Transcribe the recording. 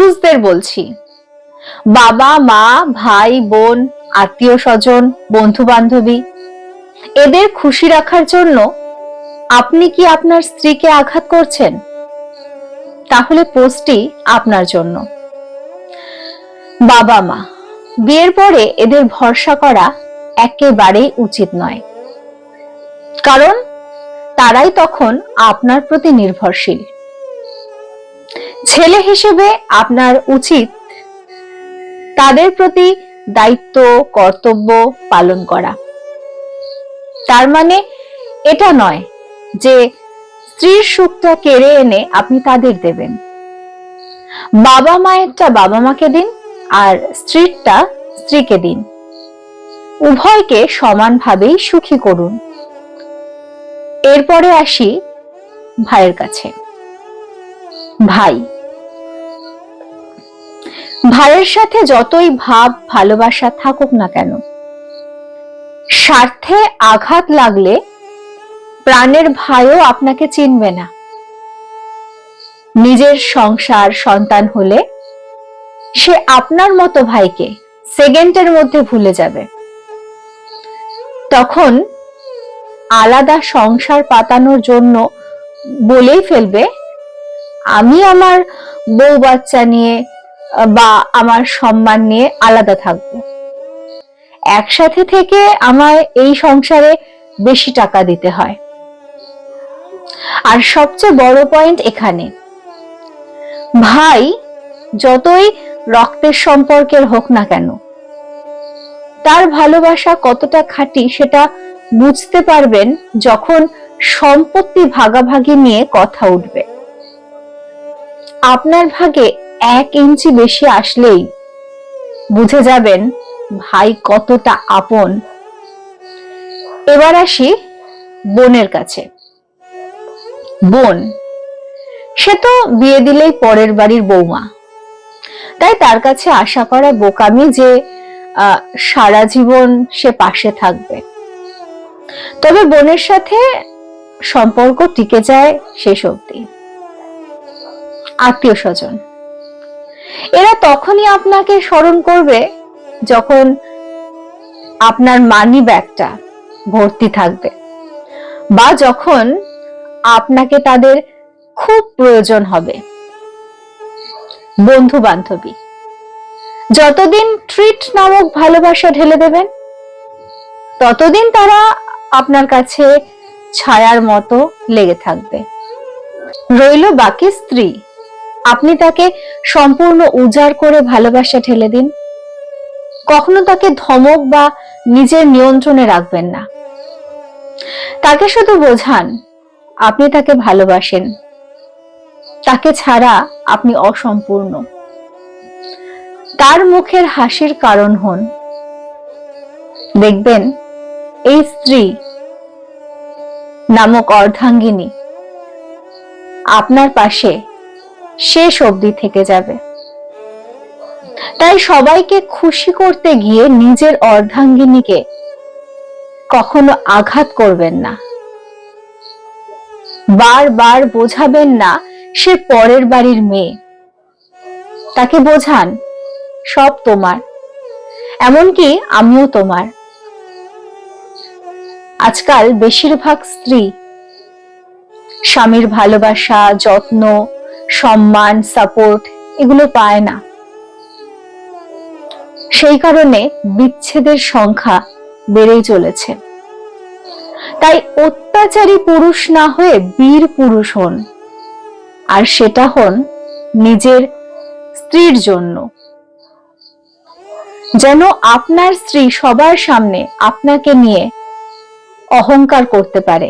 পুরুষদের বলছি। বাবা, মা, ভাই, বোন, আত্মীয় স্বজন বন্ধু বান্ধবী এদের খুশি রাখার জন্য আপনি কি আপনার স্ত্রীকে আঘাত করছেন? তাহলে পোস্টটি আপনার জন্য। বাবা, মা, বিয়ের পরে এদের ভরসা করা একেবারেই উচিত নয়। কারণ তারাই তখন আপনার প্রতি নির্ভরশীল। ছেলে হিসেবে আপনার উচিত তাদের প্রতি দায়িত্ব, কর্তব্য পালন করা। তার মানে এটা নয় যে স্ত্রীর সুখটা কেড়ে এনে আপনি তাদের দেবেন। বাবা মায়েরটা বাবা মাকে দিন আর স্ত্রীরটা স্ত্রীকে দিন। উভয়কে সমানভাবেই সুখী করুন। এরপরে আসি ভাইয়ের কাছে। ভাই ভাইয়ের সাথে যতই ভাব, ভালোবাসা থাকুক না কেন, স্বার্থে আঘাত লাগলে প্রাণের ভাইও আপনাকে চিনবে না। নিজের সংসার, সন্তান হলে সে আপনার মতো ভাইকে সেকেন্ডের মধ্যে ভুলে যাবে। তখন আলাদা সংসার পাতানোর জন্য বলেই ফেলবে, আমি আমার বউ বাচ্চা নিয়ে বা আমার সম্মান নিয়ে আলাদা থাকব। একসাথে থেকে আমার এই সংসারে বেশি টাকা দিতে হয়। আর সবচেয়ে বড় পয়েন্ট এখানে। ভাই যতই রক্তের সম্পর্কের হোক না কেন, তার ভালোবাসা কতটা খাঁটি সেটা বুঝতে পারবেন যখন সম্পত্তি ভাগাভাগি নিয়ে কথা উঠবে। আপনার ভাগে এক ইঞ্চি বেশি আসলেই বুঝে যাবেন ভাই কতটা আপন। এবার আসি বোনের কাছে। বোন, সে তো বিয়ে দিলেই পরের বাড়ির বৌমা। তাই তার কাছে আশা করা বোকামি যে সারা জীবন সে পাশে থাকবে। তবে বোনের সাথে সম্পর্ক টিকে যায় শেষ অবধি। আত্মীয় স্বজন। এরা তখনই আপনাকে স্মরণ করবে যখন আপনার মানি ব্যাগটা ভর্তি থাকবে বা যখন আপনাকে তাদের খুব প্রয়োজন হবে। বন্ধু বান্ধবী, যতদিন ট্রিট নামক ভালোবাসা ঢেলে দেবেন, ততদিন তারা আপনার কাছে ছায়ার মতো লেগে থাকবে। রইল বাকি স্ত্রী। আপনি তাকে সম্পূর্ণ উজাড় করে ভালোবাসা ঠেলে দিন। কখনো তাকে ধমক বা নিজের নিয়ন্ত্রণে রাখবেন না। তাকে শুধু বোঝান, আপনি তাকে ভালোবাসেন। তাকে ছাড়া আপনি অসম্পূর্ণ। তার মুখের হাসির কারণ হন। দেখবেন, এই স্ত্রী নামক অর্ধাঙ্গিনী আপনার পাশে শেষ অবধি থেকে যাবে। তাই সবাইকে খুশি করতে গিয়ে নিজের অর্ধাঙ্গিনীকে কখনো আঘাত করবেন না। বারবার বোঝাবেন না সে পরের বাড়ির মেয়ে। তাকে বোঝান, সব তোমার, এমনকি আমিও তোমার। আজকাল বেশিরভাগ স্ত্রী স্বামীর ভালোবাসা, যত্ন সম্মান সাপোর্ট এগুলো পায় না। সেই কারণে বিচ্ছেদের সংখ্যা বেড়েই চলেছে। তাই অত্যাচারী পুরুষ না হয়ে বীর পুরুষ হন, আর সেটা হন নিজের স্ত্রীর জন্য। যেন আপনার স্ত্রী সবার সামনে আপনাকে নিয়ে অহংকার করতে পারে।